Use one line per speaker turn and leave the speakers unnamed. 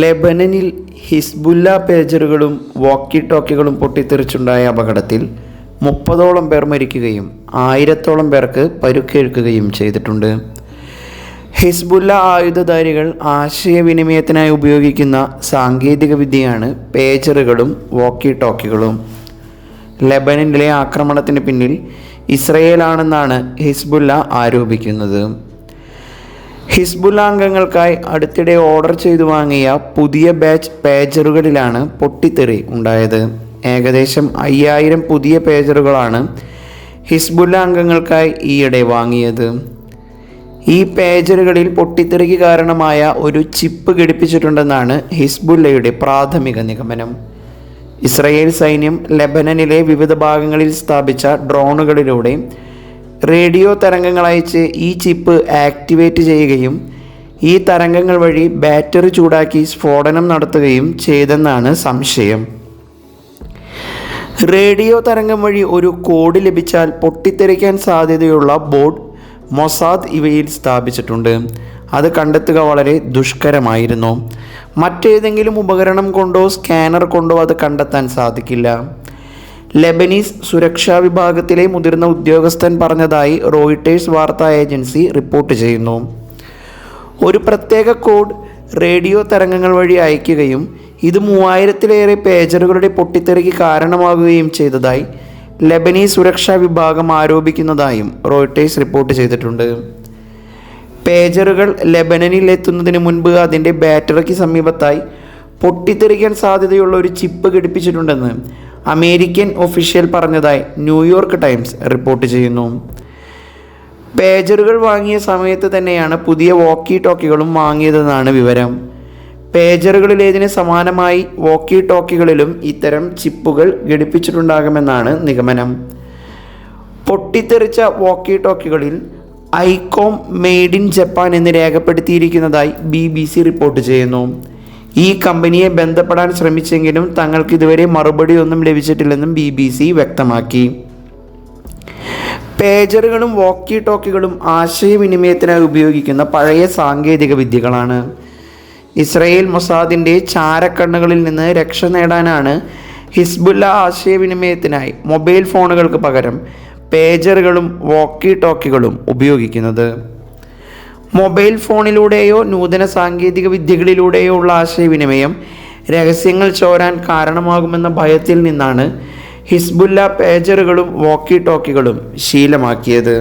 ലെബനനിൽ Hezbollah പേജറുകളും walkie ടോക്കികളും പൊട്ടിത്തെറിച്ചുണ്ടായ അപകടത്തിൽ മുപ്പതോളം പേർ മരിക്കുകയും ആയിരത്തോളം പേർക്ക് പരുക്കേൽക്കുകയും ചെയ്തിട്ടുണ്ട്. ഹിസ്ബുല്ല ആയുധധാരികൾ ആശയവിനിമയത്തിനായി ഉപയോഗിക്കുന്ന സാങ്കേതിക വിദ്യയാണ് പേജറുകളും വോക്കി ടോക്കികളും ലെബനനിലെ ആക്രമണത്തിന് പിന്നിൽ ഇസ്രയേലാണെന്നാണ് ഹിസ്ബുല്ല ആരോപിക്കുന്നത്. ഹിസ്ബുല്ല അംഗങ്ങൾക്കായി അടുത്തിടെ ഓർഡർ ചെയ്തു വാങ്ങിയ പുതിയ ബാച്ച് പേജറുകളിലാണ് പൊട്ടിത്തെറി ഉണ്ടായത്. ഏകദേശം അയ്യായിരം പുതിയ പേജറുകളാണ് ഹിസ്ബുല്ല അംഗങ്ങൾക്കായി ഈയിടെ വാങ്ങിയത്. ഈ പേജറുകളിൽ പൊട്ടിത്തെറിക്ക് കാരണമായ ഒരു ചിപ്പ് ഘടിപ്പിച്ചിട്ടുണ്ടെന്നാണ് ഹിസ്ബുല്ലയുടെ പ്രാഥമിക നിഗമനം. ഇസ്രയേൽ സൈന്യം ലെബനനിലെ വിവിധ ഭാഗങ്ങളിൽ സ്ഥാപിച്ച ഡ്രോണുകളിലൂടെ റേഡിയോ തരംഗങ്ങൾ അയച്ച് ഈ ചിപ്പ് ആക്ടിവേറ്റ് ചെയ്യുകയും ഈ തരംഗങ്ങൾ വഴി ബാറ്ററി ചൂടാക്കി സ്ഫോടനം നടത്തുകയും ചെയ്തെന്നാണ് സംശയം. റേഡിയോ തരംഗം വഴി ഒരു കോഡ് ലഭിച്ചാൽ പൊട്ടിത്തെറിക്കാൻ സാധ്യതയുള്ള ബോർഡ് മൊസാദ് ഇവയിൽ സ്ഥാപിച്ചിട്ടുണ്ട്. അത് കണ്ടെത്തുക വളരെ ദുഷ്കരമായിരുന്നു. മറ്റേതെങ്കിലും ഉപകരണം കൊണ്ടോ സ്കാനർ കൊണ്ടോ അത് കണ്ടെത്താൻ സാധിക്കില്ല. ലെബനീസ് സുരക്ഷാ വിഭാഗത്തിലെ മുതിർന്ന ഉദ്യോഗസ്ഥൻ പറഞ്ഞതായി റോയിട്ടേഴ്സ് വാർത്താ ഏജൻസി റിപ്പോർട്ട് ചെയ്യുന്നു. ഒരു പ്രത്യേക കോഡ് റേഡിയോ തരംഗങ്ങൾ വഴി അയക്കുകയും ഇത് മൂവായിരത്തിലേറെ പേജറുകളുടെ പൊട്ടിത്തെറിക്ക് കാരണമാകുകയും ചെയ്തതായി ലെബനീസ് സുരക്ഷാ വിഭാഗം ആരോപിക്കുന്നതായും റോയിട്ടേഴ്സ് റിപ്പോർട്ട് ചെയ്തിട്ടുണ്ട്. പേജറുകൾ ലെബനനിൽ എത്തുന്നതിന് മുൻപ് അതിന്റെ ബാറ്ററിക്ക് സമീപത്തായി പൊട്ടിത്തെറിക്കാൻ സാധ്യതയുള്ള ഒരു ചിപ്പ് ഘടിപ്പിച്ചിട്ടുണ്ടെന്ന് അമേരിക്കൻ ഒഫീഷ്യൽ പറഞ്ഞതായി ന്യൂയോർക്ക് ടൈംസ് റിപ്പോർട്ട് ചെയ്യുന്നു. പേജറുകൾ വാങ്ങിയ സമയത്ത് തന്നെയാണ് പുതിയ വോക്കി ടോക്കികളും വാങ്ങിയതെന്നാണ് വിവരം. പേജറുകളിലേതിന് സമാനമായി വോക്കി ടോക്കികളിലും ഇത്തരം ചിപ്പുകൾ ഘടിപ്പിച്ചിട്ടുണ്ടാകുമെന്നാണ് നിഗമനം. പൊട്ടിത്തെറിച്ച വോക്കി ടോക്കികളിൽ ഐകോം മെയ്ഡ് ഇൻ ജപ്പാൻ എന്ന് രേഖപ്പെടുത്തിയിരിക്കുന്നതായി ബി ബി സി റിപ്പോർട്ട് ചെയ്യുന്നു. ഈ കമ്പനിയെ ബന്ധപ്പെടാൻ ശ്രമിച്ചെങ്കിലും തങ്ങൾക്ക് ഇതുവരെ മറുപടി ഒന്നും ലഭിച്ചിട്ടില്ലെന്നും ബി ബി സി വ്യക്തമാക്കി. പേജറുകളും വോക്കി ടോക്കികളും ആശയവിനിമയത്തിനായി ഉപയോഗിക്കുന്ന പഴയ സാങ്കേതിക വിദ്യകളാണ്. ഇസ്രയേൽ മൊസാദിന്റെ ചാരക്കണ്ണുകളിൽ നിന്ന് രക്ഷ നേടാനാണ് ഹിസ്ബുല്ല ആശയവിനിമയത്തിനായി മൊബൈൽ ഫോണുകൾക്ക് പകരം പേജറുകളും വോക്കി ടോക്കികളും ഉപയോഗിക്കുന്നത്. മൊബൈൽ ഫോണിലൂടെയോ നൂതന സാങ്കേതിക വിദ്യകളിലൂടെയോ ഉള്ള ആശയവിനിമയം രഹസ്യങ്ങൾ ചോരാൻ കാരണമാകുമെന്ന ഭയത്തിൽ നിന്നാണ് ഹിസ്ബുല്ല പേജറുകളും വോക്കി ടോക്കികളും ശീലമാക്കിയത്.